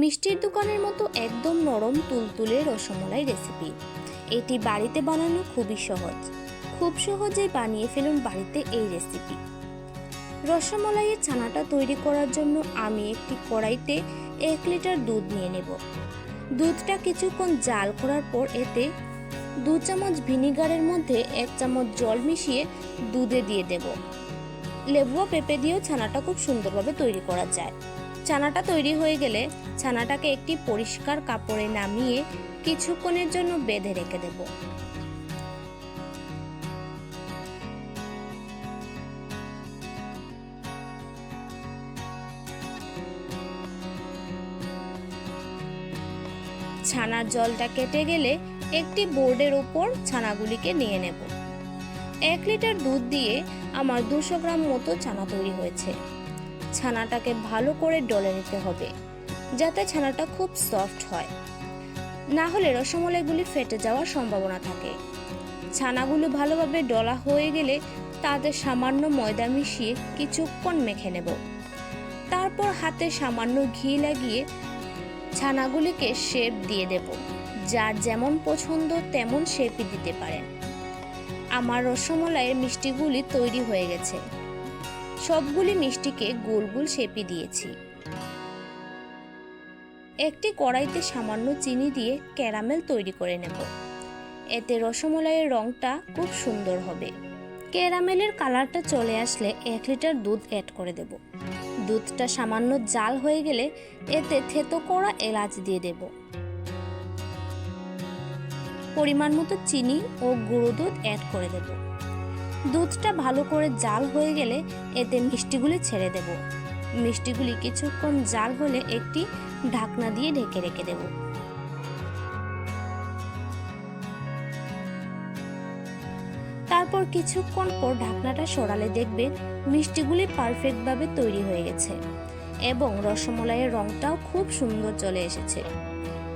মিষ্টির দোকানের মতো একদম নরম তুলতুলে রসমলাই রেসিপি এটি বাড়িতে বানানো খুবই সহজ। খুব সহজেই বানিয়ে ফেলুন বাড়িতে এই রেসিপি রসমলাইয়ের ছানাটা তৈরি করার জন্য আমি একটি কড়াইতে এক লিটার দুধ নিয়ে নেব। দুধটা কিছুক্ষণ জাল করার পর এতে দু চামচ ভিনিগারের মধ্যে এক চামচ জল মিশিয়ে দুধে দিয়ে দেব। লেবু পেঁপে দিয়েও ছানাটা খুব সুন্দরভাবে তৈরি করা যায়। ছানাটা তৈরি হয়ে গেলে ছানাটাকে একটি পরিষ্কার কাপড়ে নামিয়ে কিছুক্ষণের জন্য বেঁধে রেখে দেব। ছানার জলটা কেটে গেলে একটি বোর্ডের ওপর ছানাগুলিকে নিয়ে নেব। এক লিটার দুধ দিয়ে আমার দুশো গ্রাম মতো ছানা তৈরি হয়েছে। ছানাটাকে ভালো করে ডলে নিতে হবে, যাতে ছানাটা খুব সফট হয়। না হলে রসমলাইগুলি ফেটে যাওয়ার সম্ভাবনা থাকে। ছানাগুলো ভালোভাবে ডলা হয়ে গেলে তাতে সামান্য ময়দা মিশিয়ে কিছুক্ষণ মেখে নেব। তারপর হাতে সামান্য ঘি লাগিয়ে ছানাগুলিকে শেপ দিয়ে দেব, যার যেমন পছন্দ তেমন শেপই দিতে পারেন। আমার রসমলাইয়ের মিষ্টিগুলি তৈরি হয়ে গেছে। সবগুলি মিষ্টিকে গোল গোল শেপি দিয়েছি। একটি কড়াইতে সামান্য চিনি দিয়ে ক্যারামেল তৈরি করে নেব। এতে রসমলাইয়ের রংটা খুব সুন্দর হবে। ক্যারামেলের কালারটা চলে আসলে এক লিটার দুধ অ্যাড করে দেব। দুধটা সামান্য জাল হয়ে গেলে এতে থেতো করা এলাচ দিয়ে দেব। পরিমাণ মতো চিনি ও গুঁড়ো দুধ অ্যাড করে দেব। দুধটা ভালো করে জাল হয়ে গেলে এতে মিষ্টিগুলি ছেড়ে দেব। মিষ্টিগুলি কিছুক্ষণ জাল হলে একটি ঢাকনা দিয়ে ঢেকে রেখে দেব। তারপর কিছুক্ষণ পর ঢাকনাটা সরালে দেখবে মিষ্টিগুলি পারফেক্টভাবে তৈরি হয়ে গেছে এবং রসমলাইয়ের রংটাও খুব সুন্দর চলে এসেছে।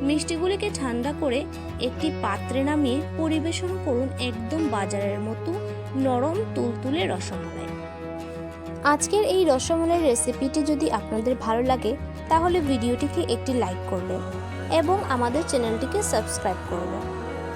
মিষ্টিগুলিকে ঠান্ডা করে একটি পাত্রে নামিয়ে পরিবেশন করুন একদম বাজারের মতো নরম তুলতুলে রসমালাই। আজকের এই রসমলাই রেসিপিটি যদি আপনাদের ভালো লাগে, তাহলে ভিডিওটিকে একটি লাইক করবেন এবং আমাদের চ্যানেলটিকে সাবস্ক্রাইব করবেন।